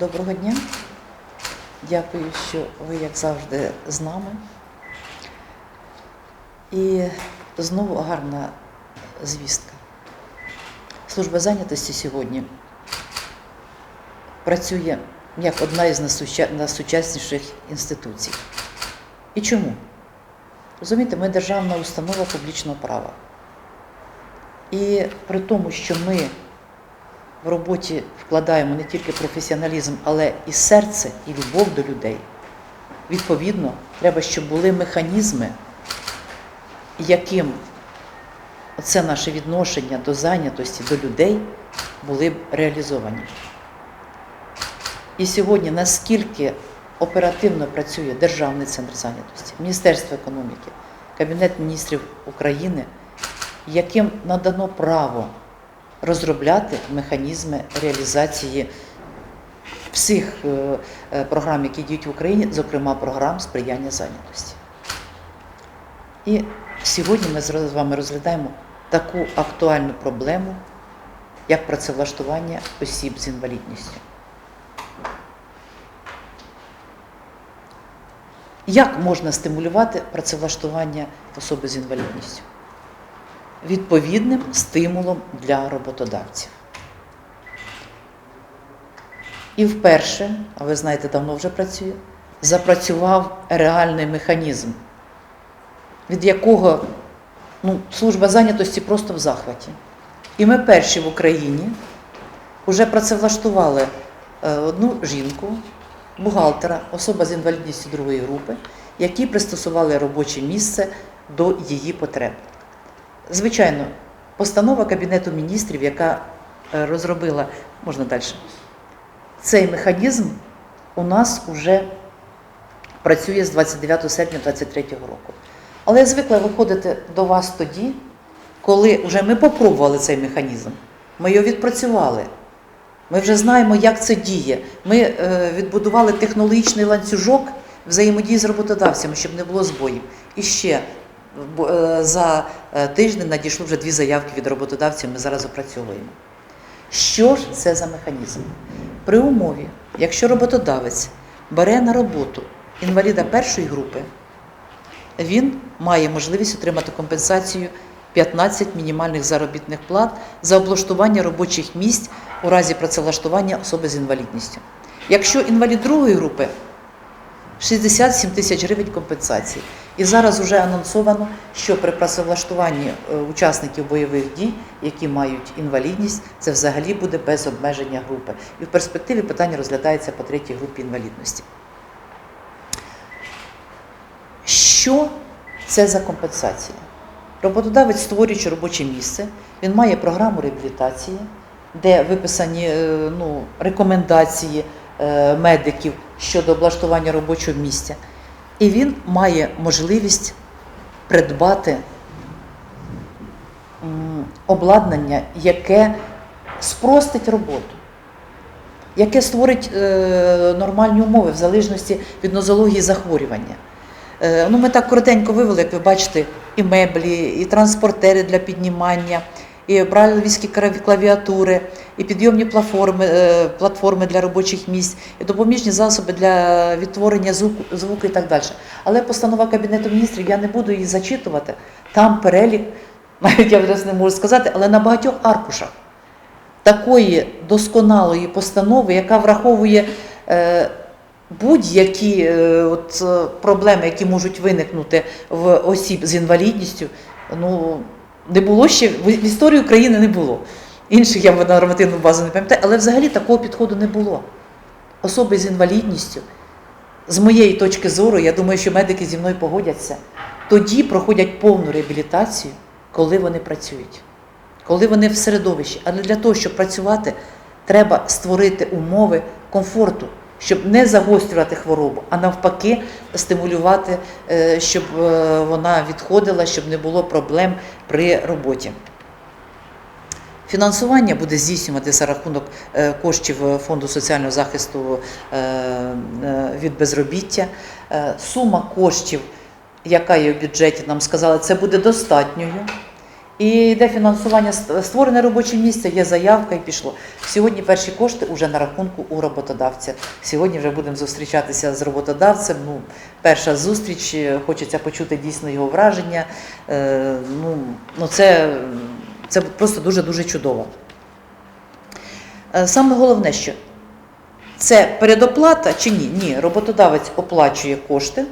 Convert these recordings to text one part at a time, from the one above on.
Доброго дня. Дякую, що ви, як завжди, з нами. І знову гарна звістка. Служба зайнятості сьогодні працює як одна із найсучасніших інституцій. І чому? Розумієте, ми державна установа публічного права. І при тому, що ми в роботі вкладаємо не тільки професіоналізм, але і серце, і любов до людей. Відповідно, треба, щоб були механізми, яким це наше відношення до зайнятості, до людей були б реалізовані. І сьогодні наскільки оперативно працює Державний центр зайнятості, Міністерство економіки, Кабінет міністрів України, яким надано право розробляти механізми реалізації всіх е, е, програм, які діють в Україні, зокрема програм сприяння зайнятості. І сьогодні ми з вами розглядаємо таку актуальну проблему, як працевлаштування осіб з інвалідністю. Як можна стимулювати працевлаштування особи з інвалідністю? Відповідним стимулом для роботодавців. І вперше, а ви знаєте, давно вже працює, запрацював реальний механізм, від якого ну, служба зайнятості просто в захваті. І ми перші в Україні вже працевлаштували е, одну жінку, бухгалтера, особа з інвалідністю другої групи, які пристосували робоче місце до її потреб. Звичайно, постанова Кабінету міністрів, яка е, розробила, можна далі, цей механізм у нас вже працює з 29 серпня 2023 року. Але я звикла виходити до вас тоді, коли вже ми попробували цей механізм, ми його відпрацювали. Ми вже знаємо, як це діє. Ми е, відбудували технологічний ланцюжок взаємодії з роботодавцями, щоб не було збоїв. І ще за е, тиждень надійшло вже дві заявки від роботодавців, ми зараз опрацьовуємо. Що ж це за механізм? При умові, якщо роботодавець бере на роботу інваліда першої групи, він має можливість отримати компенсацію 15 мінімальних заробітних плат за облаштування робочих місць у разі працевлаштування особи з інвалідністю. Якщо інвалід другої групи 67 тисяч гривень компенсації. І зараз вже анонсовано, що при працевлаштуванні е, учасників бойових дій, які мають інвалідність, це взагалі буде без обмеження групи. І в перспективі питання розглядається по третій групі інвалідності. Що це за компенсація? Роботодавець, створюючи робоче місце, він має програму реабілітації, де виписані е, ну, рекомендації е, медиків щодо облаштування робочого місця. І він має можливість придбати обладнання, яке спростить роботу, яке створить е, нормальні умови в залежності від нозології захворювання. Е, ну, ми так коротенько вивели, як ви бачите, і меблі, і транспортери для піднімання, і брайлівські клавіатури, і підйомні платформи, е, платформи для робочих місць, і допоміжні засоби для відтворення звуку, звуку і так далі. Але постанова Кабінету міністрів, я не буду її зачитувати, там перелік, навіть я зараз не можу сказати, але на багатьох аркушах такої досконалої постанови, яка враховує е, будь-які е, проблеми, які можуть виникнути в осіб з інвалідністю, ну не було ще в історії України не було. Інших я в нормативну базу не пам'ятаю, але взагалі такого підходу не було. Особи з інвалідністю, з моєї точки зору, я думаю, що медики зі мною погодяться, тоді проходять повну реабілітацію, коли вони працюють, коли вони в середовищі. Але для того, щоб працювати, треба створити умови комфорту, щоб не загострювати хворобу, а навпаки, стимулювати, е, щоб е, вона відходила, щоб не було проблем при роботі. Фінансування буде здійснювати за рахунок е, коштів Фонду соціального захисту від безробіття. Сума коштів, яка є в бюджеті, нам сказали, це буде достатньою. І йде фінансування, створене робоче місце, є заявка і пішло. Сьогодні перші кошти вже на рахунку у роботодавця. Сьогодні вже будемо зустрічатися з роботодавцем. Ну, перша зустріч, е, хочеться почути дійсно його враження. Е, ну, ну це, це просто дуже-дуже чудово. Е, Саме головне, що це передоплата чи ні? Ні, роботодавець оплачує кошти,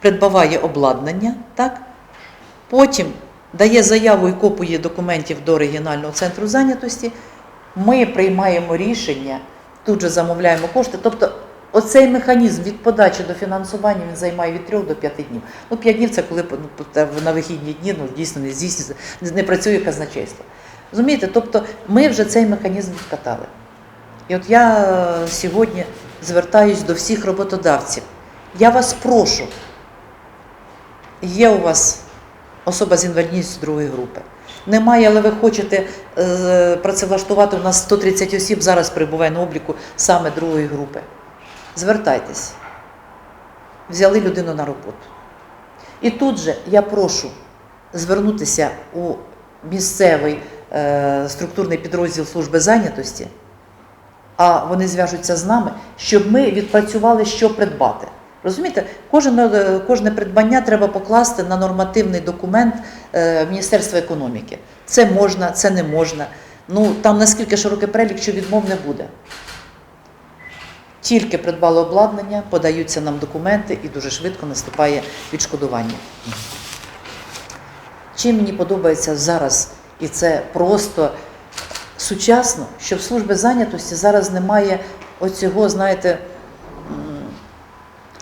придбаває обладнання, так? Потім дає заяву і копії документів до регіонального центру зайнятості. Ми приймаємо рішення, тут же замовляємо кошти. Тобто оцей механізм від подачі до фінансування він займає від 3 до 5 днів. Ну, 5 днів це коли ну, на вихідні дні ну, дійсно не здійснюється, не працює казначейство. Розумієте, тобто ми вже цей механізм відкатали. І от я е, сьогодні звертаюсь до всіх роботодавців. Я вас прошу, є у вас особа з інвалідністю другої групи. Немає, але ви хочете е, працевлаштувати. У нас 130 осіб зараз перебуває на обліку саме другої групи. Звертайтесь. Взяли людину на роботу. І тут же я прошу звернутися у місцевий е, структурний підрозділ служби зайнятості, а вони зв'яжуться з нами, щоб ми відпрацювали, що придбати. Розумієте, кожне, кожне придбання треба покласти на нормативний документ е, Міністерства економіки. Це можна, це не можна. Ну там наскільки широкий перелік, що відмов не буде. Тільки придбали обладнання, подаються нам документи і дуже швидко наступає відшкодування. Чим мені подобається зараз, і це просто сучасно, що в службі зайнятості зараз немає оцього, знаєте,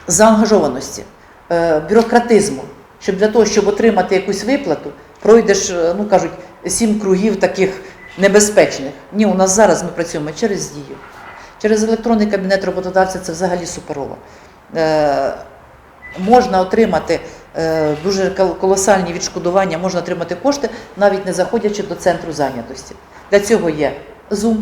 заангажованості, е, бюрократизму, щоб для того, щоб отримати якусь виплату, пройдеш, е, ну кажуть, сім кругів таких небезпечних. Ні, у нас зараз ми працюємо через дію. Через електронний кабінет роботодавця це взагалі суперово. Е, можна отримати е, дуже колосальні відшкодування, можна отримати кошти, навіть не заходячи до центру зайнятості. Для цього є Zoom,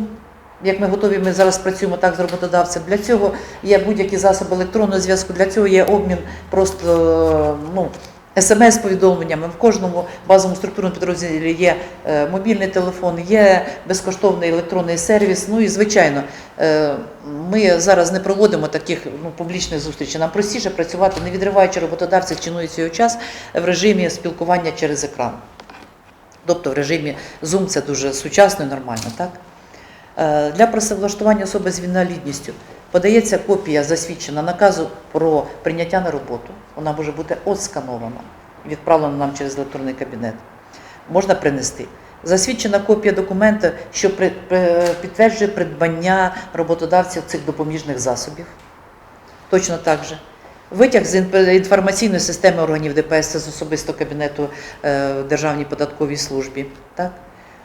як ми готові, ми зараз працюємо так з роботодавцем. Для цього є будь-які засоби електронного зв'язку, для цього є обмін просто е, ну, смс-повідомленнями. В кожному базовому структурному підрозділі є е, мобільний телефон, є безкоштовний електронний сервіс. Ну і звичайно, е, ми зараз не проводимо таких ну, публічних зустрічей. Нам простіше працювати, не відриваючи роботодавця, цінуючи його час в режимі спілкування через екран. Тобто в режимі Zoom це дуже сучасно і нормально, так? Е, Для працевлаштування особи з інвалідністю подається копія засвідчена наказу про прийняття на роботу. Вона може бути отсканована, відправлена нам через електронний кабінет. Можна принести. Засвідчена копія документа, що підтверджує придбання роботодавців цих допоміжних засобів. Точно так же. Витяг з інформаційної системи органів ДПС з особистого кабінету е, Державній податковій службі. Так?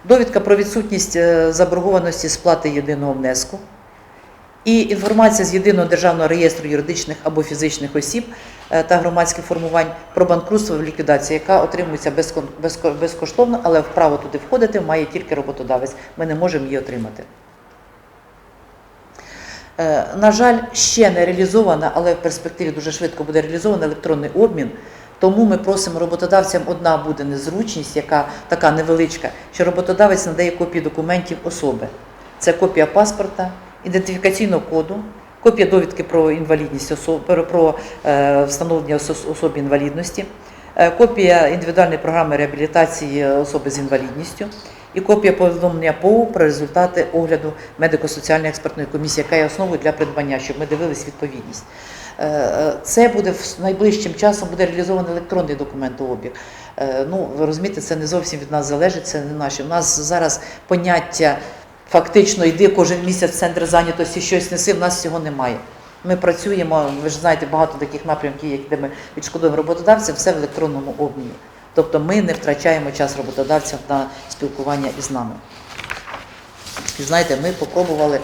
Довідка про відсутність е, заборгованості сплати єдиного внеску. І інформація з єдиного державного реєстру юридичних або фізичних осіб е, та громадських формувань про банкрутство в ліквідації, яка отримується безкоштовно, але вправо туди входити має тільки роботодавець. Ми не можемо її отримати. Е, На жаль, ще не реалізована, але в перспективі дуже швидко буде реалізований електронний обмін. Тому ми просимо роботодавцям одна буде незручність, яка така невеличка, що роботодавець надає копії документів особи. Це копія паспорта, ідентифікаційного коду, копія довідки про інвалідність особи, про- е, встановлення осо- особі інвалідності, е, копія індивідуальної програми реабілітації особи з інвалідністю і копія повідомлення ПОУ про результати огляду медико-соціальної експертної комісії, яка є основою для придбання, щоб ми дивились відповідність. Е, е, Це буде найближчим часом буде реалізований електронний документообіг. Е, Ну, ви розумієте, це не зовсім від нас залежить, це не наше. У нас зараз поняття фактично йди кожен місяць в центр зайнятості, щось неси, в нас цього немає. Ми працюємо, ви ж знаєте, багато таких напрямків, де ми відшкодуємо роботодавців, все в електронному обміні. Тобто ми не втрачаємо час роботодавців на спілкування із нами. І знаєте, ми попробували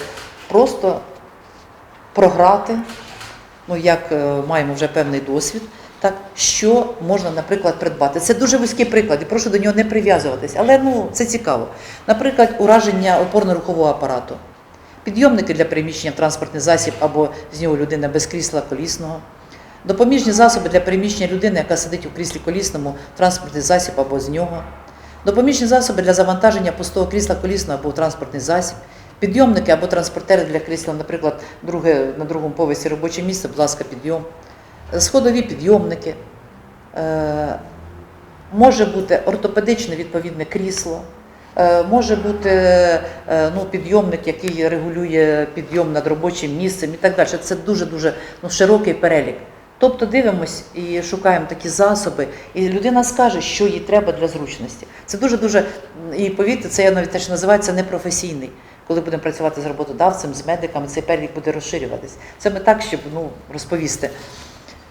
просто програти, ну як е, маємо вже певний досвід, так що можна, наприклад, придбати. Це дуже вузький приклад, і прошу до нього не прив'язуватись, але ну це цікаво. Наприклад, ураження опорно-рухового апарату, підйомники для переміщення в транспортний засіб або з нього людина без крісла колісного. Допоміжні засоби для переміщення людини, яка сидить у кріслі колісному, транспортний засіб або з нього. допоміжні засоби для завантаження пустого крісла колісного або транспортний засіб, підйомники або транспортери для крісла, наприклад, друге, на другому поверсі робоче місце, будь ласка, підйом, сходові підйомники, е, може бути ортопедичне відповідне крісло. Е, Може бути е, ну, підйомник, який регулює підйом над робочим місцем і так далі. Це дуже-дуже ну, широкий перелік. Тобто дивимось і шукаємо такі засоби, і людина скаже, що їй треба для зручності. Це дуже-дуже, і повірте, це я навіть теж називається непрофесійний. Коли будемо працювати з роботодавцем, з медиками, цей перелік буде розширюватись. Це ми так, щоб ну, розповісти.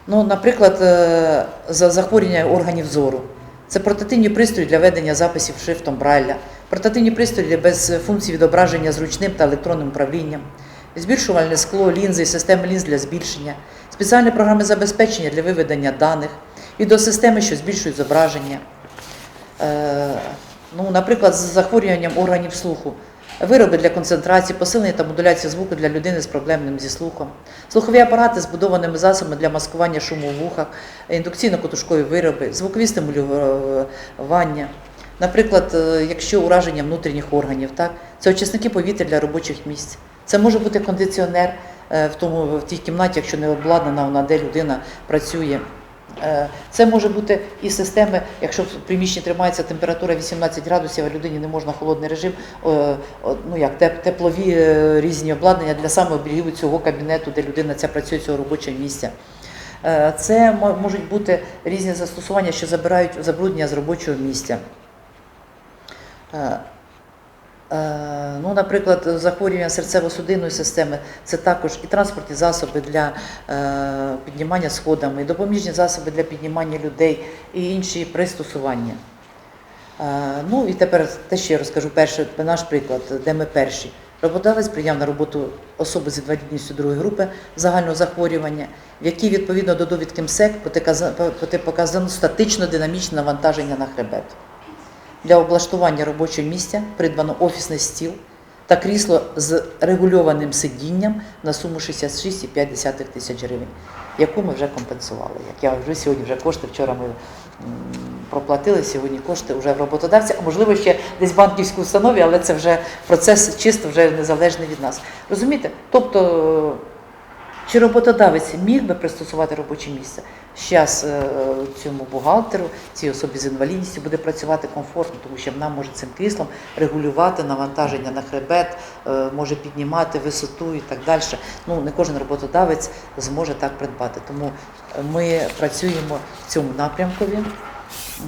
Ну, наприклад, е, за захворювання органів зору. Це портативні пристрої для ведення записів шрифтом Брайля, портативні пристрої без функцій відображення зручним та електронним управлінням, збільшувальне скло, лінзи і системи лінз для збільшення, спеціальні програми забезпечення для виведення даних, відеосистеми, що збільшують зображення. Е, ну, наприклад, з захворюванням органів слуху, вироби для концентрації, посилення та модуляції звуку для людини з проблемним зі слухом, слухові апарати з будованими засобами для маскування шуму в вухах, індукційно-котушкові вироби, звукові стимулювання. Наприклад, е, якщо ураження внутрішніх органів, так, це очисники повітря для робочих місць. Це може бути кондиціонер е, в, тому, в тій кімнаті, якщо не обладнана вона, де людина працює. Е, Це може бути і системи, якщо в приміщенні тримається температура 18 градусів, а людині не можна холодний режим, е, ну як теплові е, різні обладнання для самообігріву цього кабінету, де людина ця працює цього робочого місця. Це можуть бути різні застосування, що забирають забруднення з робочого місця. Е, е, Ну, наприклад, захворювання серцево-судинної системи це також і транспортні засоби для е, піднімання сходами, і допоміжні засоби для піднімання людей і інші пристосування. Е, Ну і тепер те, я розкажу перше, наш приклад, де ми перші. Роботодавець прийняв на роботу особи з інвалідністю другої групи загального захворювання, в якій відповідно до довідки МСЕК показано статично динамічне навантаження на хребет. Для облаштування робочого місця придбано офісний стіл та крісло з регульованим сидінням на суму 66,5 тисяч гривень, яку ми вже компенсували. Як я вже сьогодні вже кошти, вчора ми проплатили, сьогодні кошти вже в роботодавця, а можливо ще десь в банківській установі, але це вже процес чисто вже незалежний від нас. Розумієте? Тобто чи роботодавець міг би пристосувати робоче місце? Зараз цьому бухгалтеру, цій особі з інвалідністю буде працювати комфортно, тому що вона може цим кріслом регулювати навантаження на хребет, е, може піднімати висоту і так далі. Ну, не кожен роботодавець зможе так придбати. Тому ми працюємо в цьому напрямкові.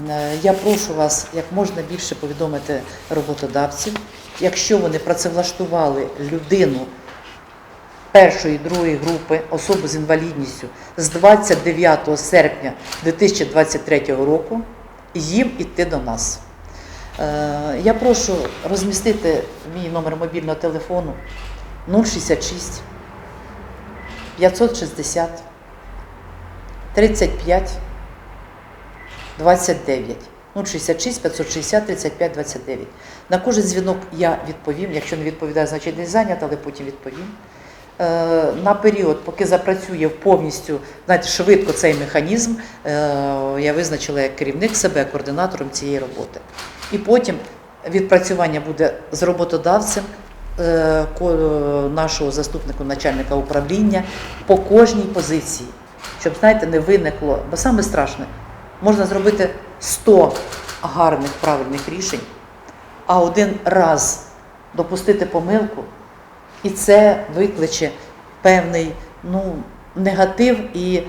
Е, Я прошу вас як можна більше повідомити роботодавців, якщо вони працевлаштували людину першої другої групи особи з інвалідністю з 29 серпня 2023 року їм іти до нас. Е, Я прошу розмістити мій номер мобільного телефону 066 560 35 29. 066 560 35 29. На кожен дзвінок я відповім. Якщо не відповідаю, значить не зайнята, але потім відповім. Е, На період, поки запрацює повністю знаєте, швидко цей механізм, е, я визначила як керівник себе координатором цієї роботи. І потім відпрацювання буде з роботодавцем, е, нашого заступника начальника управління по кожній позиції, щоб знаєте, не виникло, бо саме страшне, можна зробити 100 гарних правильних рішень, а один раз допустити помилку, і це викличе певний ну, негатив і,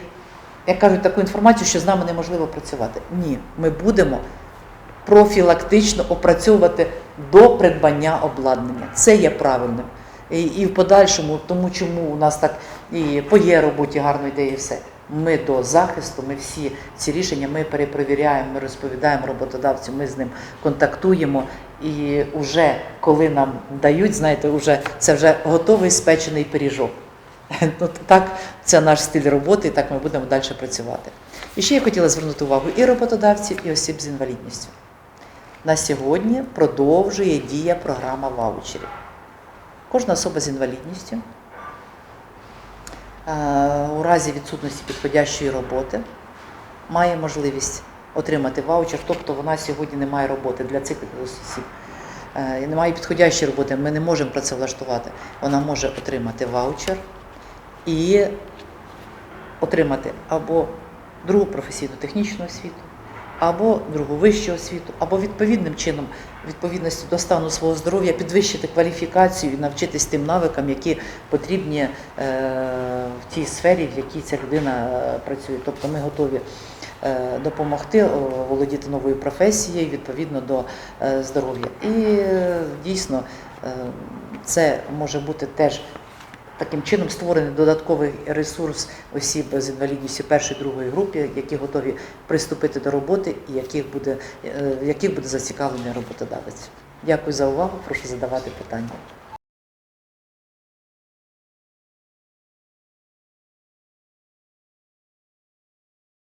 як кажуть, таку інформацію, що з нами неможливо працювати. Ні, ми будемо профілактично опрацьовувати до придбання обладнання. Це є правильним. І, і в подальшому, тому чому у нас так і по є роботі гарно йде і все. Ми до захисту, ми всі ці рішення ми перепровіряємо, ми розповідаємо роботодавцю, ми з ним контактуємо. І вже коли нам дають, знаєте, вже це вже готовий спечений пиріжок. Ну, так, це наш стиль роботи, і так ми будемо далі працювати. І ще я хотіла звернути увагу і роботодавців, і осіб з інвалідністю. На сьогодні продовжує дія програма ваучерів. Кожна особа з інвалідністю у разі відсутності підходящої роботи має можливість отримати ваучер, тобто вона сьогодні не має роботи для цих осіб. Е, Немає підходящої роботи, ми не можемо працевлаштувати. Вона може отримати ваучер і отримати або другу професійну технічну освіту, або другу вищу освіту, або відповідним чином, відповідності до стану свого здоров'я, підвищити кваліфікацію і навчитись тим навикам, які потрібні е, в тій сфері, в якій ця людина е, працює. Тобто ми готові е, допомогти володіти новою професією відповідно до здоров'я. І дійсно це може бути теж Таким чином створений додатковий ресурс осіб з інвалідністю першої другої групи, які готові приступити до роботи і яких буде, е, яких буде зацікавлений роботодавець. Дякую за увагу. Прошу задавати питання.